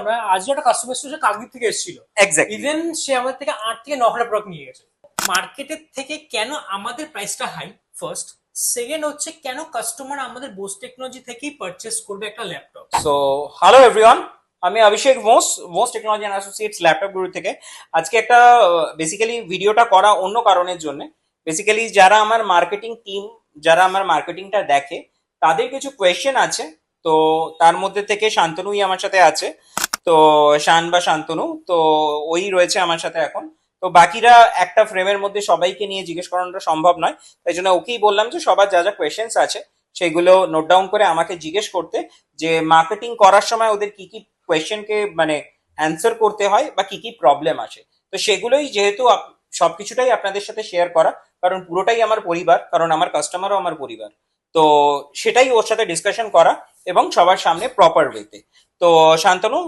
আমরা আজকে একটা কাস্টমার সে কাকদ্বীপ থেকে এসেছিল। ইভেন সে আমাদের থেকে আট থেকে ন হাজার প্রোডাক্ট নিয়ে গেছে। মার্কেটের থেকে কেন আমাদের প্রাইসটা হাই ফার্স্ট সেকেন্ড হচ্ছে কেন কাস্টমার আমাদের বোস টেকনোলজি থেকেই পারচেস করবে একটা ল্যাপটপ সো হ্যালো এভরিওয়ান আমি Abhishek Mos Mos technology and associates laptop Guru থেকে। আজকে একটা বেসিক্যালি ভিডিওটা করা অন্য কারণের জন্য। বেসিক্যালি যারা আমার মার্কেটিং টিম যারা আমার মার্কেটিংটা দেখে তাদের কিছু কোয়েশ্চেন আছে। তো তার মধ্যে থেকে শান্তনুই আমার সাথে আছে। তো শান বা শান্তনু, তো ওই রয়েছে আমার সাথে এখন। তো বাকিরা একটা ফ্রেমের মধ্যে সবাইকে নিয়ে জিজ্ঞেস করানোটা সম্ভব নয়। তাই জন্য ওকেই বললাম যে সবার যা যা কোয়েশ্চেন্স আছে, সেগুলো নোট ডাউন করে আমাকে জিজ্ঞেস করতে যে মার্কেটিং করার সময় ওদের কি কি কোয়েশ্চেনকে মানে অ্যান্সার করতে হয় বা কি কি প্রবলেম আসে তো সেগুলোই যেহেতু সবকিছুটাই আপনাদের সাথে শেয়ার করা, কারণ পুরোটাই আমার পরিবার, কারণ আমার কাস্টমারও আমার পরিবার। তো সেটাই ওর সাথে ডিসকাশন করা এবং সবার সামনে প্রপার ওয়েতে তো শান্তনু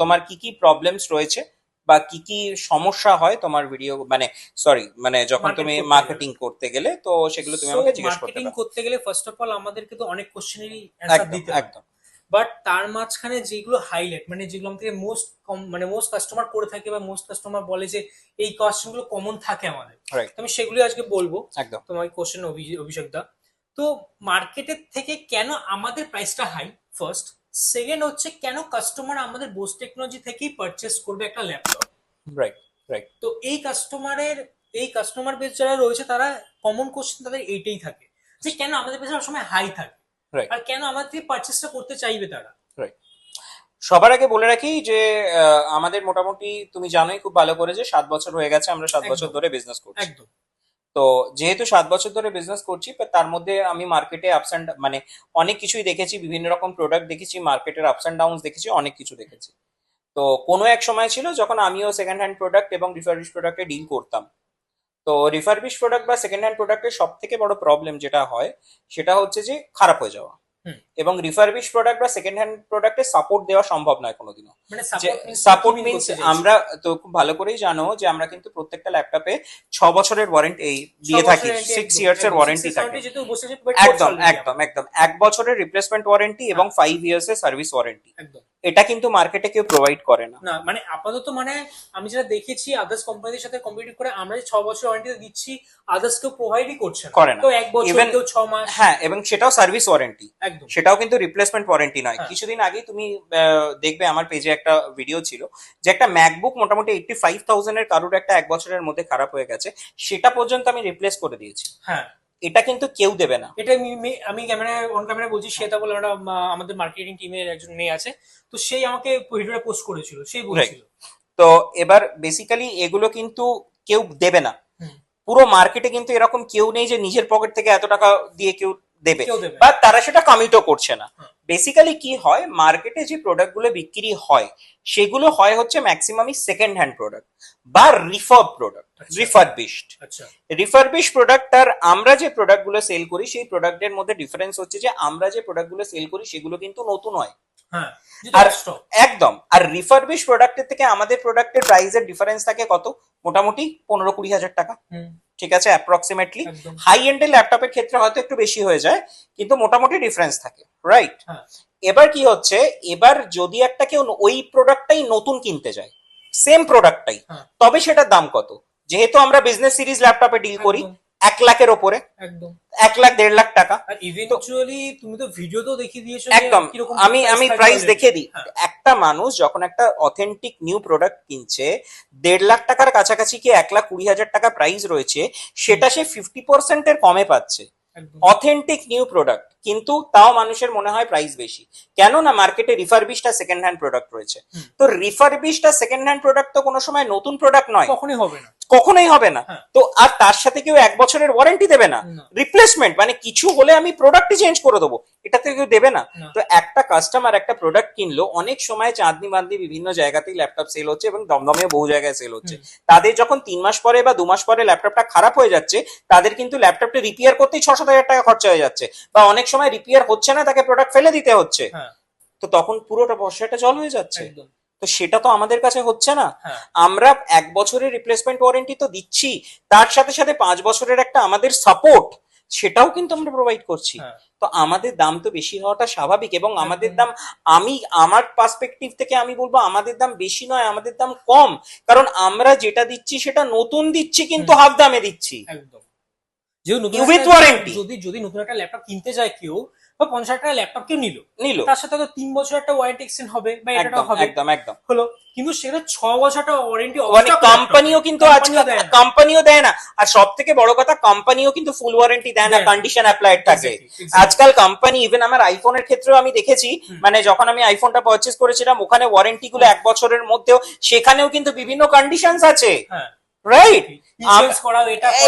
তোমার কি কি প্রবলেমস রয়েছে বা কি কি সমস্যা হয় তোমার ভিডিও মানে সরি মানে যখন তুমি মার্কেটিং করতে গেলে তো সেগুলো তুমি আমাকে জিজ্ঞেস করতে মার্কেটিং করতে গেলে ফার্স্ট অফ অল আমাদেরকে তো অনেক কোশ্চেনেরই অ্যান্সার দিতে একদম। বাট তার মাঝখানে যেগুলো হাইলাইট মানে যেগুলো আমাদের মোস্ট কম মানে মোস্ট কাস্টমার করে থাকে বা মোস্ট কাস্টমার বলে যে এই কোশ্চেনগুলো কমন থাকে আমাদের। রাইট তো আমি সেগুলো আজকে বলব। একদম। তোমার কোশ্চেন অভিষেক দা তো মার্কেটের থেকে কেন আমাদের প্রাইসটা হাই ফার্স্ট সেকেন্ড হচ্ছে কেন কাস্টমার আমাদের বোস টেকনোলজি থেকেই পারচেস করবে একটা ল্যাপটপ রাইট রাইট তো এই কাস্টমারের এই কাস্টমার বেস যারা রয়েছে তারা কমন কোশ্চেন তাদের এইটাই থাকে যে কেন আমাদের বেস সময় হাই থাকে. আর কেন আমাদের থেকে পারচেসটা করতে চাইবে তারা? রাইট সবার আগে বলে রাখি যে আমাদের মোটামুটি তুমি জানোই খুব ভালো করে যে সাত বছর হয়ে গেছে আমরা সাত বছর ধরে বিজনেস করছি। একদম। তো যেহেতু সাত বছর ধরে বিজনেস করছি তার মধ্যে আমি মার্কেটে আপস অ্যান্ড মানে অনেক কিছুই দেখেছি, বিভিন্ন রকম প্রোডাক্ট দেখেছি মার্কেটের আপস অ্যান্ড ডাউন দেখেছি, অনেক কিছু দেখেছি। তো কোনো এক সময় ছিল যখন আমিও সেকেন্ড হ্যান্ড প্রোডাক্ট এবং রিফারবিশ প্রোডাক্টে ডিল করতাম। তো রিফারবিশ প্রোডাক্ট বা সেকেন্ড হ্যান্ড প্রোডাক্টের সব থেকে বড় প্রবলেম যেটা হয়, সেটা হচ্ছে যে খারাপ হয়ে যাওয়া। এবং রিফারবিশ প্রোডাক্ট বা সেকেন্ড হ্যান্ড প্রোডাক্টে সাপোর্ট দেওয়া সম্ভব নয় কোনোদিনও। মানে সাপোর্ট সাপোর্ট মিনস আমরা তো খুব ভালো করেই জানো যে আমরা কিন্তু প্রত্যেকটা ল্যাপটপে ছ বছরের ওয়ারেন্টি এই দিয়ে থাকি সিক্স ইয়ার্স এর ওয়ারেন্টি থাকে। একদম একদম একদম। এক বছরের রিপ্লেসমেন্ট ওয়ারেন্টি এবং ফাইভ ইয়ার্স এর সার্ভিস ওয়ারেন্টি একদম। এটা কিন্তু মার্কেটে কেউ প্রোভাইড করে না। না মানে আপাতত মানে আমি যেটা দেখেছি আদার্স কোম্পানির সাথে কম্পিটিট করে আমরা যে ছ বছর ওয়ারেন্টি দিচ্ছি আদার্স কেউ প্রোভাইডই করছে না। করে না। তো এক বছর কেউ ছ মাস। হ্যাঁ এবং সেটাও সার্ভিস ওয়ারেন্টি একদম। সেটাও কিন্তু রিপ্লেসমেন্ট ওয়ারেন্টি নয়। হ্যাঁ। কিছুদিন আগেই তুমি দেখবে আমার পেজে একটা ভিডিও ছিল যে একটা ম্যাকবুক মোটামুটি এইটটি ফাইভ থাউজেন্ড এর কারোর একটা এক বছরের মধ্যে খারাপ হয়ে গেছে সেটা পর্যন্ত আমি রিপ্লেস করে দিয়েছি। হ্যাঁ। এটা কিন্তু কেউ দেবে না। এটা আমি ক্যামেরা অন ক্যামেরা বলছি শ্বেতা বলে একটা আমাদের মার্কেটিং টিমের একজন মেয়ে আছে তো সেই আমাকে ভিডিওটা পোস্ট করেছিল সেই বলছিল। তো এবার বেসিক্যালি এগুলো কিন্তু কেউ দেবে না। পুরো মার্কেটে কিন্তু এরকম কেউ নেই যে নিজের পকেট থেকে এত টাকা দিয়ে কেউ দেবে। বা তারা সেটা কমিটও করছে না। বেসিক্যালি কি হয়? মার্কেটে যে প্রোডাক্টগুলো বিক্রি হয় সেগুলো হয় হচ্ছে ম্যাক্সিমামই সেকেন্ড হ্যান্ড প্রোডাক্ট বা refurb product. Refurbished refurbish product আর আমরা যে প্রোডাক্টগুলো সেল করি সেই প্রোডাক্টের মধ্যে ডিফারেন্স হচ্ছে যে আমরা যে প্রোডাক্টগুলো সেল করি সেগুলো কিন্তু নতুন হয়। হ্যাঁ আর একদম আর রিফারবিশ প্রোডাক্টের থেকে আমাদের প্রোডাক্টের প্রাইসের ডিফারেন্স থাকে কত? মোটামুটি পনেরো কুড়ি হাজার টাকা। ঠিক আছে অ্যাপ্রক্সিমেটলি হাই এন্ডের ল্যাপটপের ক্ষেত্রে হয়তো একটু বেশি হয়ে যায় কিন্তু মোটামুটি ডিফারেন্স থাকে রাইট হ্যাঁ। এবার কি হচ্ছে এবার যদি একটা কেউ ওই প্রোডাক্টটাই নতুন কিনতে যায় সেম প্রোডাক্টটাই হ্যাঁ। তবে সেটার দাম কত? যেহেতু আমরা বিজনেস সিরিজ ল্যাপটপে ডিল করি এক লাখের ওপরে। একদম। এক লাখ দেড় লাখ টাকা। ইভেন্চুয়ালি তুমি তো ভিডিও তো দেখিয়ে দিয়েছ একদম। আমি আমি প্রাইস দেখিয়ে দিই। হ্যাঁ। একটা মানুষ যখন একটা অথেন্টিক নিউ প্রোডাক্ট কিনছে দেড় লাখ টাকার কাছাকাছি কি এক লাখ কুড়ি হাজার টাকা প্রাইস রয়েছে সেটা সে ফিফটি পার্সেন্টের কমে পাচ্ছে। অথেন্টিক নিউ প্রোডাক্ট কিন্তু তাও মানুষের মনে হয় প্রাইস বেশি। কেন না মার্কেটে রিফারবিশটা সেকেন্ড হ্যান্ড প্রোডাক্ট রয়েছে। তো রিফারবিশটা সেকেন্ড হ্যান্ড প্রোডাক্ট তো কোনো সময় নতুন প্রোডাক্ট নয়। কখনোই হবে না। কখনোই হবে না। হ্যাঁ। তো আর তার সাথে কেউ এক বছরের ওয়ারেন্টি দেবে না। রিপ্লেসমেন্ট মানে কিছু হলে আমি প্রোডাক্টই চেঞ্জ করে দেবো। এটা তো কেউ দেবে না। তো একটা কাস্টমার একটা প্রোডাক্ট কিনলো অনেক সময় চাঁদনি বান্দি বিভিন্ন জায়গাতেই ল্যাপটপ সেল হচ্ছে এবং দমদমে বহু জায়গায় সেল হচ্ছে। তাদের যখন তিন মাস পরে বা দু মাস পরে ল্যাপটপটা খারাপ হয়ে যাচ্ছে তাদের কিন্তু ল্যাপটপটা রিপেয়ার করতেই ছ সাত হাজার টাকা খরচা হয়ে যাচ্ছে। বা অনেক সময় রিপেয়ার হচ্ছে না তাকে প্রোডাক্ট ফেলে দিতে হচ্ছে। হ্যাঁ। তো তখন পুরোটা বর্ষাটা জল হয়ে যাচ্ছে। তো সেটা তো আমাদের কাছে হচ্ছে না। হ্যাঁ। আমরা এক বছরের রিপ্লেসমেন্ট ওয়ারেন্টি তো দিচ্ছি। তার সাথে সাথে পাঁচ বছরের একটা আমাদের সাপোর্ট সেটাও কিন্তু আমরা প্রোভাইড করছি। হ্যাঁ। তো আমাদের দাম তো বেশি হওয়াটা স্বাভাবিক এবং আমাদের দাম আমি আমার পার্সপেক্টিভ থেকে আমি বলব আমাদের দাম বেশি নয় আমাদের দাম কম। কারণ আমরা যেটা দিচ্ছি সেটা নতুন দিচ্ছি কিন্তু হাফ দামে দিচ্ছি। একদম। নতুন যদি যদি নতুন একটা ল্যাপটপ কিনতে যায় কেউ বা পঞ্চাশ টাকা ল্যাপটপ কেউ নিল নিল। তার সাথে তো তিন বছর একটা ওয়ারেন্টি এক্সটেন্ড হবে বা হবে। একদম একদম। হলো কিন্তু সেটা ছ বছর একটা ওয়ারেন্টি মানে কোম্পানিও কিন্তু আজকাল কোম্পানিও দেয় না। আর সব থেকে বড় কথা কোম্পানিও কিন্তু ফুল ওয়ারেন্টি দেয় না কন্ডিশন অ্যাপ্লাইড থাকে। আজকাল কোম্পানি ইভেন আমার আইফোনের ক্ষেত্রেও আমি দেখেছি মানে যখন আমি আইফোনটা পারচেস করেছিলাম ওখানে ওয়ারেন্টি গুলো এক বছরের মধ্যেও সেখানেও কিন্তু বিভিন্ন কন্ডিশনস আছে। হ্যাঁ। রাইট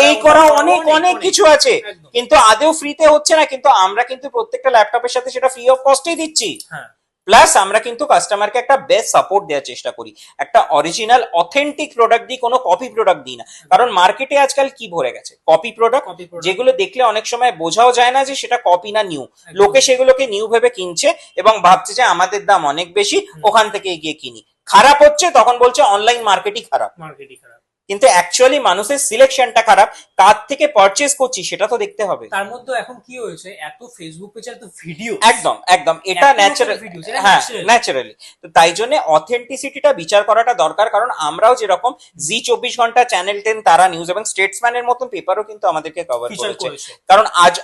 এই করা অনেক অনেক কিছু আছে। কিন্তু আদেও ফ্রিতে হচ্ছে না কিন্তু আমরা কিন্তু প্রত্যেকটা ল্যাপটপের সাথে সেটা ফ্রি অফ কস্টেই দিচ্ছি। হ্যাঁ। প্লাস আমরা কিন্তু কাস্টমারকে একটা বেস্ট সাপোর্ট দেওয়ার চেষ্টা করি। একটা অরিজিনাল অথেন্টিক প্রোডাক্ট দিই কোনো কপি প্রোডাক্ট দিই না। কারণ মার্কেটে আজকাল কি ভরে গেছে? কপি প্রোডাক্ট যেগুলো দেখলে অনেক সময় বোঝাও যায় না যে সেটা কপি না নিউ লোকে সেগুলোকে নিউ ভেবে কিনছে এবং ভাবছে যে আমাদের দাম অনেক বেশি ওখান থেকে গিয়ে কিনি। খারাপ হচ্ছে তখন বলছে অনলাইন মার্কেটই খারাপ। মার্কেটই খারাপ। কিন্তু অ্যাকচুয়ালি মানুষের সিলেকশনটা খারাপ কার থেকে পারচেস করছি সেটা তো দেখতে হবে। তার মধ্যে এখন কি হয়েছে? এত ফেসবুক পেজে এত ভিডিও একদম একদম এটা ন্যাচারাল হ্যাঁ ন্যাচারালি তো তাই জন্য অথেন্টিসিটিটা বিচার করাটা দরকার কারণ আমরাও যেরকম জি চব্বিশ ঘণ্টা চ্যানেল টেন তারা নিউজ এবং স্টেটসম্যানের মতন পেপারও কিন্তু আমাদেরকে কভার করেছে। কারণ আজ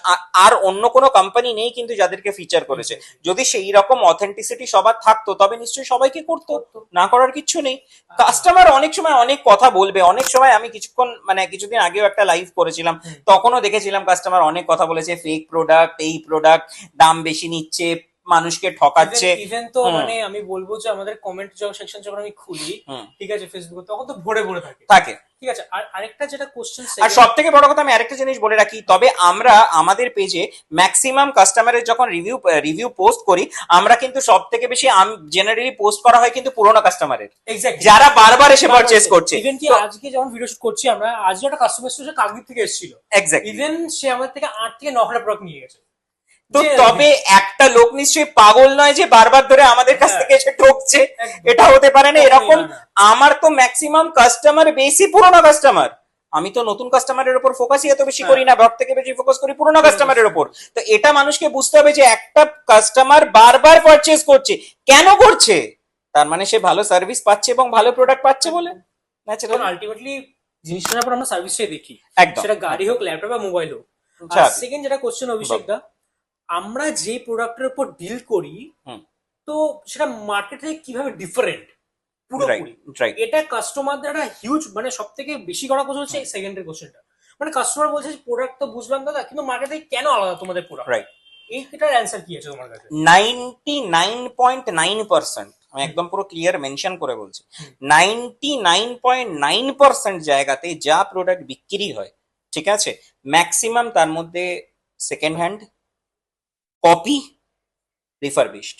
আর অন্য কোনো কোম্পানি নেই কিন্তু যাদেরকে ফিচার করেছে। যদি সেই রকম অথেন্টিসিটি সবার থাকতো তবে নিশ্চয়ই সবাইকে করতো। না করার কিছু নেই। কাস্টমার অনেক সময় অনেক কথা বলবে অনেক সময় আমি কিছুক্ষণ মানে কিছুদিন আগেও একটা লাইভ করেছিলাম তখনও দেখেছিলাম কাস্টমার অনেক কথা বলেছে ফেক প্রোডাক্ট এই প্রোডাক্ট দাম বেশি নিচ্ছে মানুষকে ঠকাচ্ছে। ইভেন তো মানে আমি বলব যে আমাদের কমেন্ট সেকশন যখন আমি খুলি ঠিক আছে ফেসবুকে তখন তো ভরে ভরে থাকে। থাকে। ঠিক আছে আর আরেকটা যেটা কোশ্চেন আর সব থেকে বড় কথা আমি আরেকটা জিনিস বলে রাখি তবে আমরা আমাদের পেজে ম্যাক্সিমাম কাস্টমারের যখন রিভিউ রিভিউ পোস্ট করি আমরা কিন্তু সব থেকে বেশি জেনারেলি পোস্ট করা হয় কিন্তু পুরোনো কাস্টমারের যারা বারবার এসে পারচেস করছে। ইভেন কি আজকে যখন ভিডিও শুট করছি আমরা আজকে একটা কাস্টমার এসেছে কাকদ্বীপ থেকে এসেছিল। এক্স্যাক্টলি ইভেন সে আমাদের থেকে আট থেকে ন হাজার প্রোডাক্ট নিয়ে গেছে। তো তবে একটা লোক নিশ্চয়ই পাগল নয় যে বারবার ধরে আমাদের কাছ হ্যাঁ। থেকে এসে ঠকছে। এটা হতে পারে না। এরকম। আমার তো ম্যাক্সিমাম কাস্টমার বেশি পুরোনো কাস্টমার আমি তো নতুন কাস্টমারের উপর ফোকাসই এত বেশি হ্যাঁ। করি না ব্লগ থেকে বেশি ফোকাস করি পুরোনো কাস্টমারের উপর। তো এটা মানুষকে বুঝতে হবে যে একটা কাস্টমার বারবার পারচেস করছে। কেন করছে? তার মানে সে ভালো সার্ভিস পাচ্ছে এবং ভালো প্রোডাক্ট পাচ্ছে বলে। ন্যাচারাল আলটিমেটলি জিনিসটার উপর আমরা সার্ভিসটাই দেখি। একদম। সেটা গাড়ি হোক ল্যাপটপ বা মোবাইল হোক। সেকেন্ড যেটা কোশ্চেন অভিষেক দা আমরা যে প্রোডাক্টের উপর ডিল করি। তো সেটা মার্কেট থেকে কীভাবে ডিফারেন্ট পুরোপুরি। এটা কাস্টমারদের একটা হিউজ মানে সব থেকে বেশি করা কোশ্চেন হচ্ছে সেকেন্ডের কোশ্চেনটা মানে কাস্টমার বলছে প্রোডাক্ট তো বুঝলাম দাদা কিন্তু মার্কেট থেকে কেন আলাদা তোমাদের প্রোডাক্ট রাইট এইটার অ্যান্সার কি আছে তোমার কাছে? Ninety nine point nine percent আমি একদম পুরো ক্লিয়ার মেনশন করে বলছি। Ninety nine point nine percent জায়গাতে যা প্রোডাক্ট বিক্রি হয় ঠিক আছে? ম্যাক্সিমাম তার মধ্যে সেকেন্ড হ্যান্ড কপি রিফারবিশড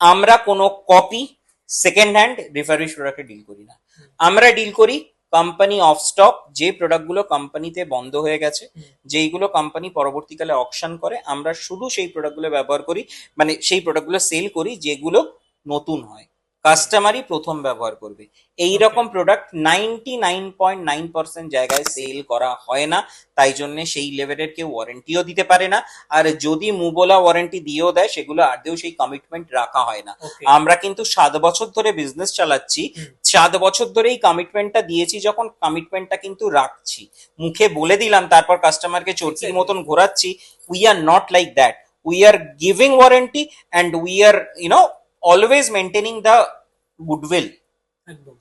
আমরা কোনো কপি সেকেন্ড হ্যান্ড রিফারবিশ প্রোডাক্টে ডিল করি না। আমরা ডিল করি কোম্পানি অফ স্টক যে প্রোডাক্টগুলো কোম্পানিতে বন্ধ হয়ে গেছে, যেইগুলো কোম্পানি পরবর্তীকালে অকশন করে, আমরা শুধু সেই প্রোডাক্টগুলো ব্যবহার করি মানে সেই প্রোডাক্টগুলো সেল করি, যেগুলো নতুন হয়। কাস্টমারই প্রথম ব্যবহার করবে। এই রকম product ninety nine point nine percent জায়গায় সেল করা হয় না তাই জন্য সেই লেভেলের কেউ ওয়ারেন্টিও দিতে পারে না। আর যদি মুবোলা ওয়ারেন্টি দিয়েও দেয় সেগুলো আদেও সেই কমিটমেন্ট রাখা হয় না। আমরা কিন্তু সাত বছর ধরে বিজনেস চালাচ্ছি। সাত বছর ধরে এই কমিটমেন্টটা দিয়েছি যখন কমিটমেন্টটা কিন্তু রাখছি। মুখে বলে দিলাম তারপর কাস্টমারকে চরকির মতন ঘোরাচ্ছি। We are not like that we are giving warranty and we are you know always maintaining the goodwill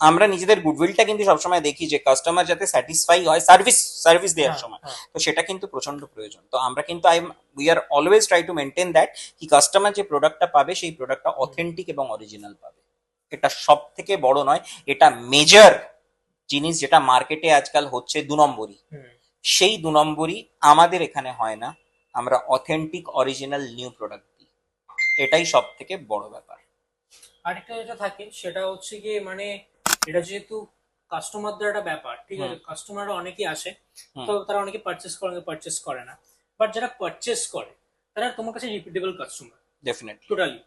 আমরা নিজেদের গুডউইলটা কিন্তু সবসময় দেখি যে কাস্টমার যাতে স্যাটিসফাই হয় সার্ভিস সার্ভিস দেওয়ার হ্যাঁ, সময়। হ্যাঁ। তো সেটা কিন্তু প্রচণ্ড প্রয়োজন। তো আমরা কিন্তু I we are always try to maintain that কি কাস্টমার যে প্রোডাক্টটা পাবে সেই প্রোডাক্টটা অথেন্টিক এবং অরিজিনাল পাবে। এটা সব থেকে বড় নয় এটা মেজর জিনিস যেটা মার্কেটে আজকাল হচ্ছে দু নম্বরই। সেই দু নম্বরই আমাদের এখানে হয় না আমরা অথেন্টিক অরিজিনাল নিউ প্রোডাক্ট দিই। এটাই সব থেকে বড় ব্যাপার। আরেকটা যেটা থাকে সেটা হচ্ছে গিয়ে মানে এটা যেহেতু কাস্টমারদের একটা ব্যাপার ঠিক আছে? কাস্টমাররা অনেকেই আসে তো তারা অনেকে পারচেস করে পারচেস করে না। বাট যারা পারচেস করে তারা তোমার কাছে রিপিটেবল কাস্টমার ডেফিনেটলি টোটালি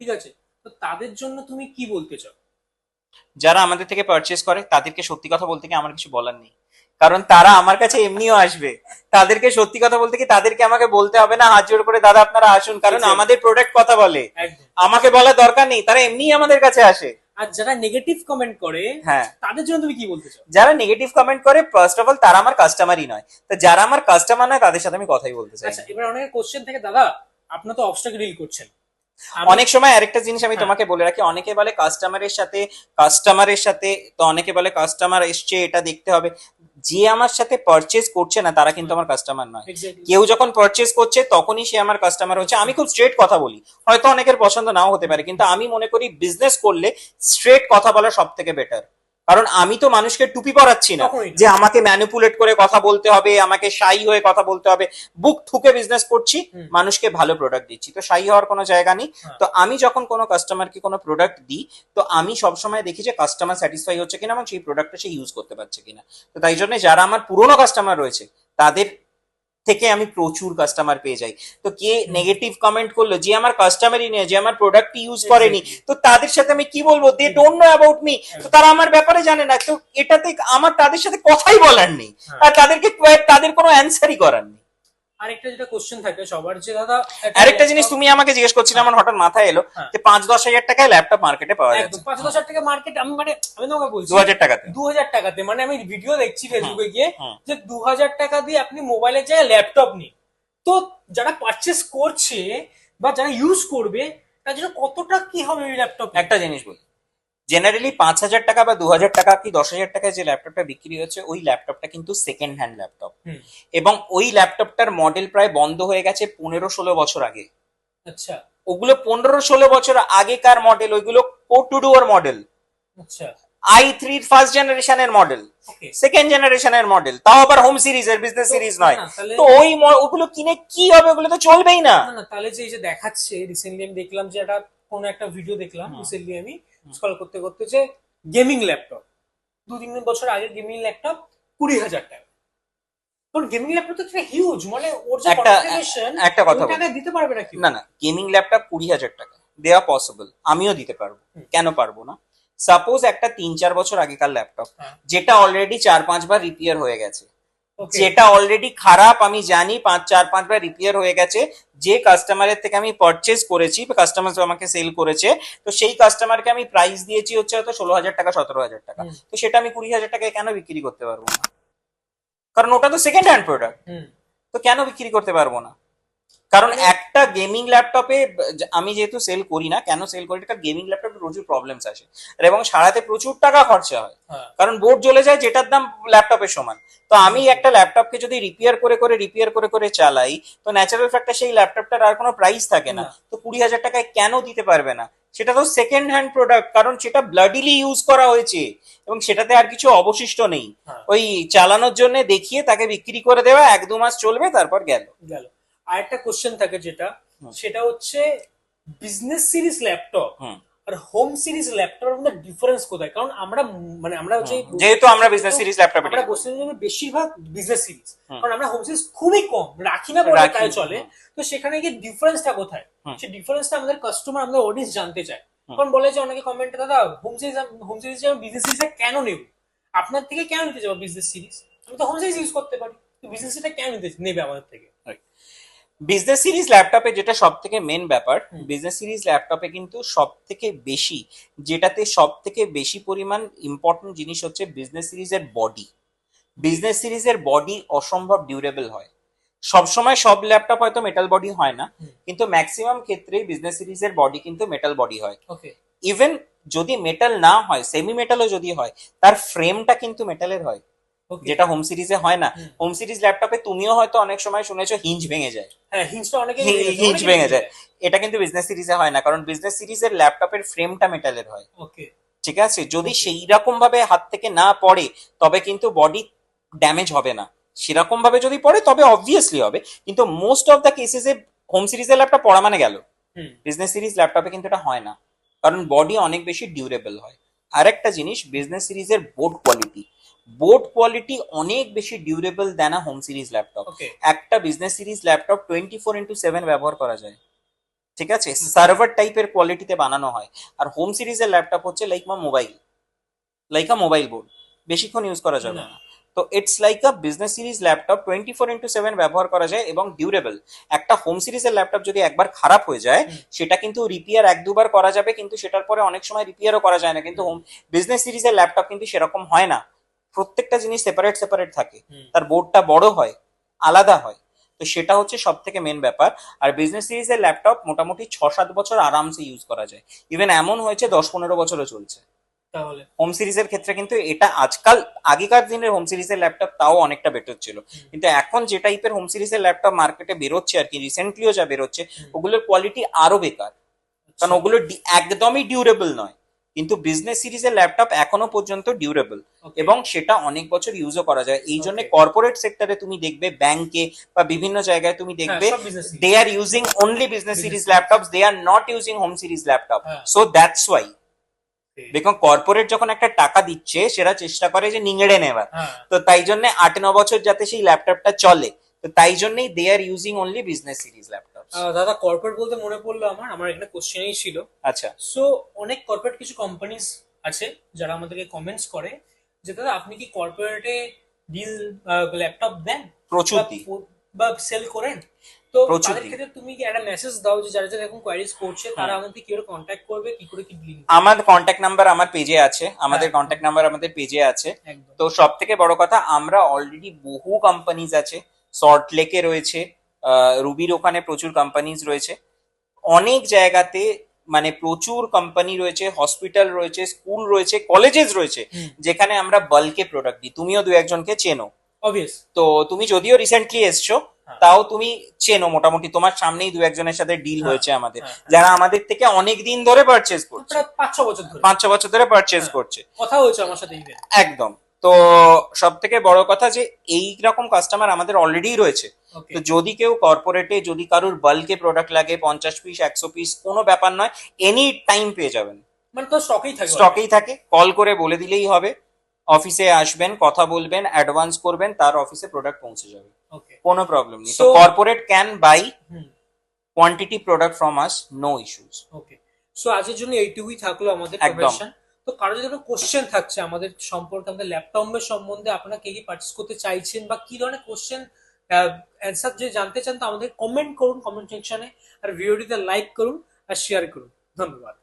ঠিক আছে? তো তাদের জন্য তুমি কি বলতে চাও? যারা আমাদের থেকে পারচেস করে তাদেরকে সত্যি কথা বলতে কি আমার কিছু বলার নেই? কারণ তারা আমার কাছে এমনিও আসবে। তাদেরকে সত্যি কথা বলতে কি তাদেরকে আমাকে বলতে হবে না হাত জোড় করে দাদা আপনারা আসুন কারণ আমাদের প্রোডাক্ট কথা বলে। আমাকে বলার দরকার নেই তারা এমনিই আমাদের কাছে আসে। আর যারা নেগেটিভ কমেন্ট করে হ্যাঁ। তাদের জন্য তুমি কি বলতে চাও? যারা নেগেটিভ কমেন্ট করে ফার্স্ট অফ অল তারা আমার কাস্টমারই নয়। তো যারা আমার কাস্টমার নয় তাদের সাথে আমি কথাই বলতে চাই। আচ্ছা এবার অনেকের কোশ্চেন থাকে দাদা আপনার তো অবস্ট্রাক ডিল করছেন। অনেক সময় আরেকটা জিনিস আমি হ্যাঁ। তোমাকে বলে রাখি অনেকে বলে কাস্টমারের সাথে কাস্টমারের সাথে তো অনেকে বলে কাস্টমার এসছে এটা দেখতে হবে। যে আমার সাথে পারচেজ করছে না তারা কিন্তু আমার কাস্টমার নয়। কেউ যখন পারচেজ করছে তখনই সে আমার কাস্টমার হচ্ছে। আমি খুব স্ট্রেট কথা বলি। হয়তো অনেকের পছন্দ নাও হতে পারে কিন্তু আমি মনে করি বিজনেস করলে স্ট্রেট কথা বলা সব থেকে বেটার কারণ আমি তো মানুষকে টুপি পরাচ্ছি না। যে আমাকে ম্যানিপুলেট করে কথা বলতে হবে আমাকে সাই হয়ে কথা বলতে হবে বুক ঠুকে বিজনেস করছি মানুষকে ভালো প্রোডাক্ট দিচ্ছি। তো সাই হওয়ার কোনো জায়গা নেই। হ্যাঁ। তো আমি যখন কোনো কাস্টমারকে কোনো প্রোডাক্ট দিই তো আমি সবসময় দেখি যে কাস্টমার স্যাটিসফাই হচ্ছে কিনা এবং সেই প্রোডাক্টটা সে ইউজ করতে পারছে কিনা। তো তাই জন্য যারা আমার পুরোনো কাস্টমার রয়েছে তাদের থেকে আমি প্রচুর কাস্টমার পেয়ে যাই। তো কে নেগেটিভ কমেন্ট করল যে আমার কাস্টমারই নেই যে আমার প্রোডাক্ট ইউজ করেনি তো তাদের সাথে আমি কি বলব? They don't know about me তো তারা আমার ব্যাপারে জানে না। তো এটাতে আমার তাদের সাথে কথাই বলার নেই। হ্যাঁ। আর তাদেরকে তাদের কোনো অ্যান্সারই করার নেই। আরেকটা যেটা কোশ্চেন থাকে সবার যে দাদা আরেকটা জিনিস তুমি আমাকে জিজ্ঞেস করছিলে আমার হঠাৎ মাথায় এলো হ্যাঁ। যে পাঁচ দশ হাজার টাকায় ল্যাপটপ মার্কেটে পাওয়া যাচ্ছে। পাঁচ দশ হাজার টাকা মার্কেট আমি মানে আমি তোমাকে বলছি দু হাজার টাকাতে। দু হাজার টাকাতে মানে আমি ভিডিও দেখছি ফেসবুকে গিয়ে যে দু হাজার টাকা দিয়ে আপনি মোবাইলের জায়গায় ল্যাপটপ নিন। তো যারা পারচেস করছে বা যারা ইউজ করবে তার জন্য কতটা কি হবে ওই ল্যাপটপ একটা জিনিস বলি। জেনারেলি পাঁচ হাজার টাকা বা দু হাজার টাকা কি দশ হাজার টাকায় যে ল্যাপটপটা বিক্রি হচ্ছে ওই ল্যাপটপটা কিন্তু সেকেন্ড হ্যান্ড ল্যাপটপ এবং ওই ল্যাপটপটার মডেল প্রায় বন্ধ হয়ে গেছে পনেরো ষোলো বছর আগে। আচ্ছা। ওগুলো পনেরো ষোলো বছর আগেকার মডেল ওইগুলো কোটুডুয়ার মডেল আচ্ছা। আই থ্রির ফার্স্ট জেনারেশনের মডেল সেকেন্ড জেনারেশনের মডেল তাও আবার হোম সিরিজ সিরিজের বিজনেস সিরিজ নয়। তো ওই ওগুলো কিনে কি হবে ওগুলো তো চলবেই না। তাহলে যে দেখাচ্ছে রিসেন্টলি আমি দেখলাম যে একটা কোনো একটা ভিডিও দেখলাম রিসেন্টলি আমি। স্ক্রল করতে করতে যে গেমিং ল্যাপটপ দু তিন বছর আগে গেমিং ল্যাপটপ কুড়ি হাজার টাকা। গেমিং ল্যাপটপ তো হিউজ মানে ওর যে একটা- একটা কথা দিতে পারবে না না না গেমিং ল্যাপটপ কুড়ি হাজার টাকা। দেওয়া পসিবল আমিও দিতে পারব। কেন পারব না? সাপোজ একটা তিন চার বছর আগেকার ল্যাপটপ। যেটা অলরেডি চার পাঁচবার রিপেয়ার হয়ে গেছে। যেটা অলরেডি খারাপ আমি জানি পাঁচ চার পাঁচবার রিপেয়ার হয়ে গেছে। যে কাস্টমারের থেকে আমি পারচেজ করেছি কাস্টমার আমাকে সেল করেছে তো সেই কাস্টমারকে আমি প্রাইস দিয়েছি হচ্ছে হয়তো ষোলো হাজার টাকা সতেরো হাজার টাকা। তো সেটা আমি কুড়ি হাজার টাকায় কেন বিক্রি করতে পারব না? কারণ ওটা তো সেকেন্ড হ্যান্ড প্রোডাক্ট তো কেন বিক্রি করতে পারব না? কারণ মানে- একটা গেমিং ল্যাপটপে আমি যেহেতু সেল করি না কেন সেল করি? কারণ গেমিং ল্যাপটপে প্রচুর প্রবলেমস আসে। আর এবং সারাতে প্রচুর টাকা খরচা হয়। হ্যাঁ। কারণ বোর্ড জ্বলে যায় যেটার দাম ল্যাপটপের সমান। তো আমি একটা ল্যাপটপকে যদি রিপেয়ার করে করে রিপেয়ার করে করে চালাই তো ন্যাচারাল ফ্যাক্টর সেই ল্যাপটপটার আর কোনো প্রাইস থাকে না। না। তো কুড়ি হাজার টাকায় কেন দিতে পারবে না? সেটা তো সেকেন্ড হ্যান্ড প্রোডাক্ট কারণ সেটা ব্লাডিলি ইউজ করা হয়েছে। এবং সেটাতে আর কিছু অবশিষ্ট নেই। হ্যাঁ। ওই চালানোর জন্য দেখিয়ে তাকে বিক্রি করে দেওয়া এক দু মাস চলবে তারপর গেল। গেল। আর একটা কোশ্চেন থাকে যেটা সেটা হচ্ছে বিজনেস সিরিজ ল্যাপটপ আর হোম সিরিজ ল্যাপটপের মধ্যে ডিফারেন্স কোথায়? কারণ আমরা মানে আমরা যে যেহেতু আমরা বিজনেস সিরিজ ল্যাপটপ আমরা বসে বেশিরভাগ বিজনেস সিরিজ কারণ আমরা হোম সিরিজ খুবই কম রাখি না বলে তাই চলে। তো সেখানে গিয়ে ডিফারেন্সটা কোথায়। সেই ডিফারেন্সটা আমাদের কাস্টমার আমাদের অডিয়েন্স জানতে চায়। কারণ বলে যে অনেকে কমেন্টে দাদা home series home series business সিরিজটা কেন নেব? আপনার থেকে কেন নিতে যাব বিজনেস সিরিজ আমি তো হোম সিরিজ ইউজ করতে পারি। তো বিজনেস সিরিজটা কেন নিতে নেবে আমাদের থেকে? বিজনেস সিরিজ ল্যাপটপে যেটা সব থেকে মেন ব্যাপার বিজনেস সিরিজ ল্যাপটপে কিন্তু সব থেকে বেশি যেটাতে সব থেকে বেশি পরিমাণ ইম্পর্টেন্ট জিনিস হচ্ছে বিজনেস সিরিজের বডি বিজনেস সিরিজের বডি অসম্ভব ডিউরেবল হয়। সবসময় সব ল্যাপটপ হয়তো মেটাল বডি হয় না কিন্তু ম্যাক্সিমাম ক্ষেত্রেই বিজনেস সিরিজের বডি কিন্তু মেটাল বডি হয়। ওকে ইভেন যদি মেটাল না হয় সেমি মেটালও যদি হয় তার ফ্রেমটা কিন্তু মেটালের হয়। যেটা হোম সিরিজে হয় না। হোম। সিরিজ ল্যাপটপে তুমিও হয়তো অনেক সময় শুনেছো হিঞ্জ ভেঙে যায়। হ্যাঁ হিঞ্জটা অনেকে হিঞ্জ ভেঙে যায় এটা কিন্তু বিজনেস সিরিজে হয় না কারণ বিজনেস সিরিজের ল্যাপটপের ফ্রেমটা মেটালের হয়। ওকে ঠিক আছে? যদি সেই রকম ভাবে হাত থেকে না পড়ে তবে কিন্তু বডি ড্যামেজ হবে না। সেরকম ভাবে যদি পড়ে তবে অবভিয়াসলি হবে। কিন্তু মোস্ট অফ দ্য কেসেসে হোম সিরিজের ল্যাপটপ পড়া মানে গেল। বিজনেস সিরিজ ল্যাপটপে কিন্তু এটা হয় না। কারণ বডি অনেক বেশি ডিউরেবল হয়। আরেকটা জিনিস বিজনেস সিরিজের বোর্ড কোয়ালিটি বোর্ড কোয়ালিটি অনেক বেশি durable then a home series laptop একটা business series laptop twenty four into seven ব্যবহার করা যায়। ঠিক আছে? সার্ভার টাইপের কোয়ালিটিতে বানানো হয়। আর হোম সিরিজের ল্যাপটপ হচ্ছে লাইক মা mobile like a mobile board বেশিক্ষণ ইউজ করা যাবে না। তো it's like a business series laptop twenty four into seven ব্যবহার করা যায় এবং ডিউরেবল একটা হোম সিরিজের ল্যাপটপ যদি একবার খারাপ হয়ে যায় সেটা কিন্তু রিপেয়ার এক দুবার করা যাবে কিন্তু সেটার পরে অনেক সময় রিপেয়ারও করা যায় না। কিন্তু হোম বিজনেস সিরিজের ল্যাপটপ কিন্তু সেরকম হয় না। প্রত্যেকটা জিনিস সেপারেট সেপারেট থাকে। তার বোর্ডটা বড় হয় আলাদা হয়। তো সেটা হচ্ছে সব থেকে মেন ব্যাপার। আর বিজনেস সিরিজের ল্যাপটপ মোটামুটি ছ সাত বছর আরামসে ইউজ করা যায়। ইভেন এমন হয়েছে দশ পনেরো বছরও চলছে। তাহলে? হোম সিরিজের ক্ষেত্রে কিন্তু এটা আজকাল আগেকার দিনের হোম সিরিজের ল্যাপটপ তাও অনেকটা বেটার ছিল। কিন্তু এখন যে টাইপের হোম সিরিজের ল্যাপটপ মার্কেটে বেরোচ্ছে আর কি রিসেন্টলিও যা বেরোচ্ছে ওগুলোর কোয়ালিটি আরও বেকার। কারণ ওগুলো ডি- একদমই ডিউরেবল নয়। কিন্তু বিজনেস সিরিজের ল্যাপটপ এখনও পর্যন্ত ডিউরেবল এবং সেটা অনেক বছর ইউজও করা যায়। এই জন্য কর্পোরেট সেক্টরে তুমি দেখবে ব্যাংকে বা বিভিন্ন জায়গায় তুমি হ্যাঁ, দেখবে they are using only business series laptop they are not using home series laptop. So that's why. দেখুন কর্পোরেট যখন একটা টাকা দিচ্ছে সেটা চেষ্টা করে যে নিংড়ে নেবার হ্যাঁ। তো তাই জন্য আট ন বছর যাতে সেই ল্যাপটপটা চলে তো তাই জন্যই they are using only business series laptop ah, দাদা কর্পোরেট বলতে মনে পড়ল আমার। আমার এখানে কোশ্চেনই ছিল। আচ্ছা। সো অনেক কর্পোরেট কিছু কোম্পানিজ আছে যারা আমাদেরকে কমেন্টস করে যে দাদা আপনি কি কর্পোরেটে ডিল ল্যাপটপ দেন? প্রচুর বা সেল করেন? তো তাদের ক্ষেত্রে তুমি কি একটা মেসেজ দাও যে যারা যারা এখন কোয়ারিজ করছে তারা আমাকে কি করে কন্ট্যাক্ট করবে কি করে কি ডিল আমার কন্ট্যাক্ট নাম্বার আমার পেজে আছে। আমাদের হ্যাঁ। কন্ট্যাক্ট নাম্বার আমাদের পেজে আছে। তো সব থেকে বড় কথা আমরা অলরেডি বহু কোম্পানিজ আছে। সল্ট লেকে রয়েছে। রুবির ওখানে প্রচুর কোম্পানিজ রয়েছে। অনেক জায়গাতে মানে প্রচুর কোম্পানি রয়েছে হসপিটাল রয়েছে স্কুল রয়েছে কলেজেস রয়েছে। যেখানে আমরা বাল্কে প্রোডাক্ট দিই। তুমিও দু একজনকে চেনো। তো তুমি যদিও রিসেন্টলি এসছো হ্যাঁ। তাও তুমি চেনো মোটামুটি। তোমার সামনেই দু একজনের সাথে ডিল হ্যাঁ, হয়েছে আমাদের। হ্যাঁ। যারা আমাদের থেকে অনেক দিন ধরে পারচেস করছে। পাঁচ ছ বছর ধরে। পাঁচ ছ বছর ধরে পারচেস হ্যাঁ। করছে। কথা হয়েছে আমার সাথে একদম। তো সব থেকে বড় কথা যে এই রকম কাস্টমার আমাদের অলরেডি রয়েছে। তো যদি কেউ কর্পোরেটে যদি কারোর বাল্কে প্রোডাক্ট লাগে পঞ্চাশ পিস একশো পিস কোনো ব্যাপার নয় এনি টাইম পেয়ে যাবেন। মানে তো স্টকেই থাকে স্টকেই থাকে কল করে বলে দিলেই হবে। অফিসে আসবেন কথা বলবেন অ্যাডভান্স করবেন তার অফিসে প্রোডাক্ট পৌঁছে যাবে। কোনো প্রবলেম নেই। তো corporate can buy quantity product from us no issues okay so আজকের জন্য এইটুকুই থাকল আমাদের। প্রফেশন তো কারও যদি কোনো কোশ্চেন থাকছে আমাদের সম্পর্কে আমাদের ল্যাপটপের সম্বন্ধে আপনারা কে কি পার্চেস করতে চাইছেন বা কি ধরনের কোশ্চেন অ্যান্সার যে জানতে চান তো আমাদের কমেন্ট করুন কমেন্ট সেকশনে আর ভিডিওটিতে লাইক করুন আর শেয়ার করুন ধন্যবাদ